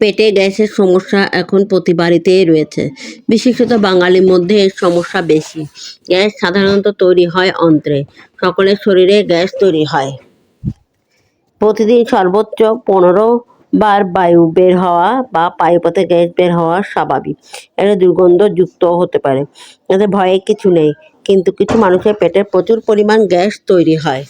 পেটে গ্যাসের সমস্যা এখন প্রতি বাড়িতেই রয়েছে। বিশেষত বাঙালির মধ্যে এর সমস্যা বেশি। গ্যাস সাধারণত তৈরি হয় অন্ত্রে। সকলের শরীরে গ্যাস তৈরি হয়। প্রতিদিন সর্বোচ্চ পনেরো বার বায়ু বের হওয়া বা পায়ুপথে গ্যাস বের হওয়া স্বাভাবিক। এটা দুর্গন্ধযুক্ত হতে পারে। এতে ভয়ের কিছু নেই। কিন্তু কিছু মানুষের পেটে প্রচুর পরিমাণ গ্যাস তৈরি হয়।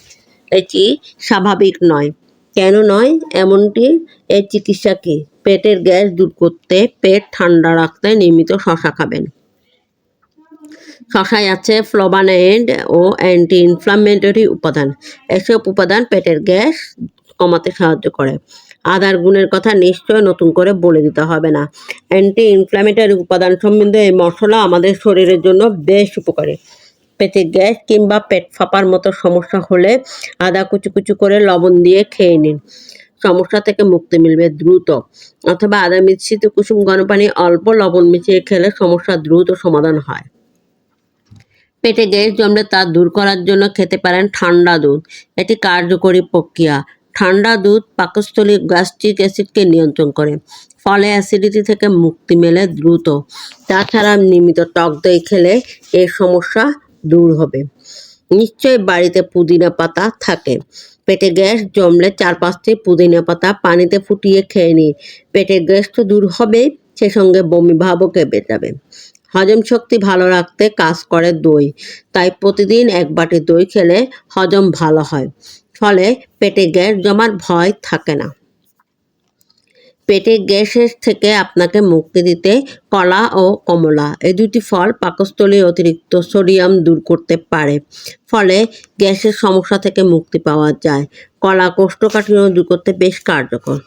এটি স্বাভাবিক নয়। কেন নয়? এমনটি এর চিকিৎসা কী? পেটের গ্যাস দূর করতে পেট ঠান্ডা রাখতে নিয়মিত শশা খাবেন। শশায় আছে ফ্লোবানয়েড ও অ্যান্টি ইনফ্লামেটরি উপাদান। এসব উপাদান পেটের গ্যাস কমাতে সাহায্য করে। আদার গুণের কথা নিশ্চয় নতুন করে বলে দিতে হবে না। অ্যান্টি ইনফ্ল্যামেটরি উপাদান সম্বন্ধে এই মশলা আমাদের শরীরের জন্য বেশ উপকারী। পেটে গ্যাস কিংবা পেট ফাঁপার মতো সমস্যা হলে আদা কুচু কুচু করে লবণ দিয়ে খেয়ে নিন। সমস্যা থেকে মুক্তি মিলবে দ্রুত। অথবা আদা মিশ্রিত কুসুম গরম পানি, অল্প লবণ মিশিয়ে খেলে সমস্যা দ্রুত সমাধান হয়। পেটে গ্যাস জমলে তা দূর করার জন্য খেতে পারেন ঠান্ডা দুধ। এটি কার্যকরী প্রক্রিয়া। ঠান্ডা দুধ পাকস্থলী গ্যাস্ট্রিক অ্যাসিডকে নিয়ন্ত্রণ করে, ফলে অ্যাসিডিটি থেকে মুক্তি মেলে দ্রুত। তাছাড়া নিয়মিত টক দই খেলে এর সমস্যা দূর হবে। নিশ্চয়ই বাড়িতে পুদিনা পাতা থাকে। পেটে গ্যাস জমলে চার পাঁচটি পুদিনা পাতা পানিতে ফুটিয়ে খেয়ে নিন। পেটের গ্যাস তো দূর হবে, সে সঙ্গে বমি ভাবও কেঁপে যাবে হজম শক্তি ভালো রাখতে কাজ করে দই। তাই প্রতিদিন এক বাটি দই খেলে হজম ভালো হয়। ফলে পেটে গ্যাস জমার ভয় থাকে না। পেটে গ্যাসের থেকে আপনাকে মুক্তি দিতে কলা ও কমলা। এই দুটি ফল পাকস্থলীর অতিরিক্ত সোডিয়াম দূর করতে পারে, ফলে গ্যাসের সমস্যা থেকে মুক্তি পাওয়া যায়। কলা কোষ্ঠকাঠিন্য দূর করতে বেশ কার্যকর।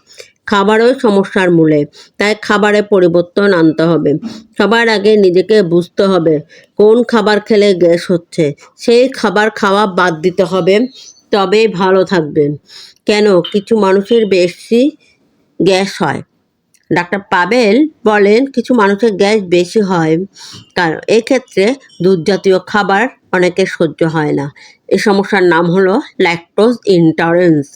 খাবারও সমস্যার মূলে, তাই খাবারে পরিবর্তন আনতে হবে। সবার আগে নিজেকে বুঝতে হবে কোন খাবার খেলে গ্যাস হচ্ছে। সেই খাবার খাওয়া বাদ দিতে হবে, তবেই ভালো থাকবেন। কেন? কিছু মানুষের বেশি গ্যাস হয়। ডাক্তার পাবেল বলেন কিছু মানুষের গ্যাস বেশি হয়, কারণ এক্ষেত্রে দুধ জাতীয় খাবার অনেকে সহ্য হয় না। এ সমস্যার নাম হলো ল্যাকটোজ ইন্টারেন্স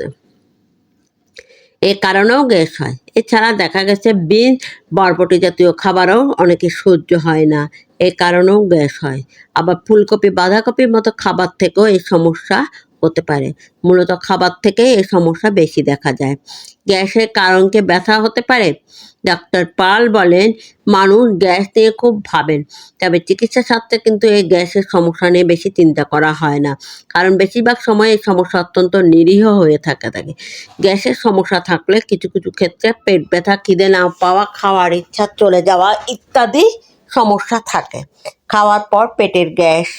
এ কারণেও গ্যাস হয়। এছাড়া দেখা গেছে বিন, বরবটি জাতীয় খাবারও অনেকে সহ্য হয় না। এ কারণেও গ্যাস হয়। আবার ফুলকপি, বাঁধাকপির মতো খাবার থেকেও এই সমস্যা হতে পারে। মূলত খাবার থেকে এই সমস্যা বেশি দেখা যায়। গ্যাসের কারণকে ব্যথা হতে পারে। ডাক্তার পাল বলেন, মানুষ গ্যাস নিয়ে খুব ভাবেন, তবে চিকিৎসা শাস্ত্রে কিন্তু এই গ্যাসের সমস্যা নিয়ে বেশি চিন্তা করা হয় না। কারণ বেশিরভাগ সময় এই সমস্যা অত্যন্ত নিরীহ হয়ে থাকে থাকে। গ্যাসের সমস্যা থাকলে কিছু কিছু ক্ষেত্রে পেট ব্যথা, খিদে না পাওয়া, খাওয়ার ইচ্ছা চলে যাওয়া ইত্যাদি সমস্যা থাকে। খাওয়ার পর পেটের গ্যাস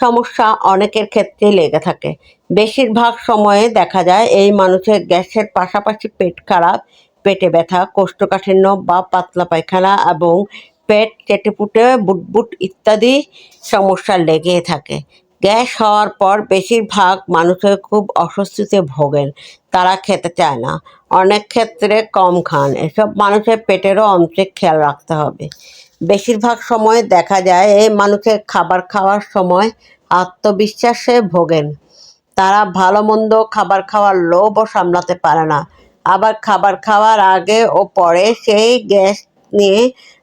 সমস্যা অনেকের ক্ষেত্রেই লেগে থাকে। বেশিরভাগ সময়ে দেখা যায় এই মানুষের গ্যাসের পাশাপাশি পেট খারাপ, পেটে ব্যথা, কোষ্ঠকাঠিন্য বা পাতলা পায়খানা এবং পেট চেটেপুটে, বুটবুট ইত্যাদি সমস্যা লেগে থাকে। গ্যাস হওয়ার পর বেশিরভাগ মানুষের খুব অস্বস্তিতে ভোগেন। তারা খেতে চায় না। অনেক ক্ষেত্রে কম খান। এসব মানুষের পেটেরও অন্ত্রে খেয়াল রাখতে হবে। বেশিরভাগ সময় দেখা যায় এই মানুষের খাবার খাওয়ার সময় আত্মবিশ্বাসে ভোগেন। তারা ভালো মন্দ খাবার খাওয়ার লোভও সামলাতে পারে না। আবার খাবার খাওয়ার আগে ও পরে সেই গ্যাস নিয়ে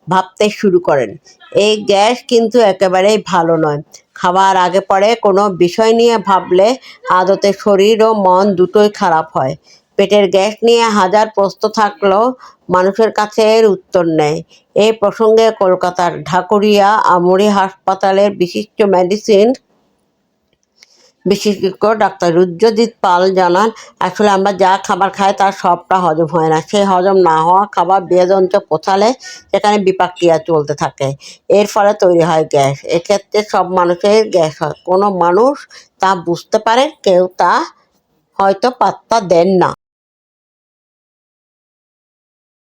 ভাবতে শুরু করেন। এই গ্যাস কিন্তু একেবারেই ভালো নয়। খাওয়ার আগে পরে কোনো বিষয় নিয়ে ভাবলে আদতে শরীর ও মন দুটোই খারাপ হয়। পেটের গ্যাস নিয়ে হাজার প্রশ্ন থাকলেও মানুষের কাছে এর উত্তর নেয় এই প্রসঙ্গে কলকাতার ঢাকুরিয়া আমরি হাসপাতালের বিশিষ্ট মেডিসিন বিশেষজ্ঞ ডাক্তার রুদ্রজিৎ পাল জানান, আসলে আমরা যা খাবার খাই তার সবটা হজম হয় না। সেই হজম না হওয়া খাবার বিয়যন্ত্র পোছালে সেখানে বিপাক্রিয়া চলতে থাকে। এর ফলে তৈরি হয় গ্যাস। এক্ষেত্রে সব মানুষের গ্যাস হয়। কোনো মানুষ তা বুঝতে পারে, কেউ তা হয়তো পাত্তা দেন না।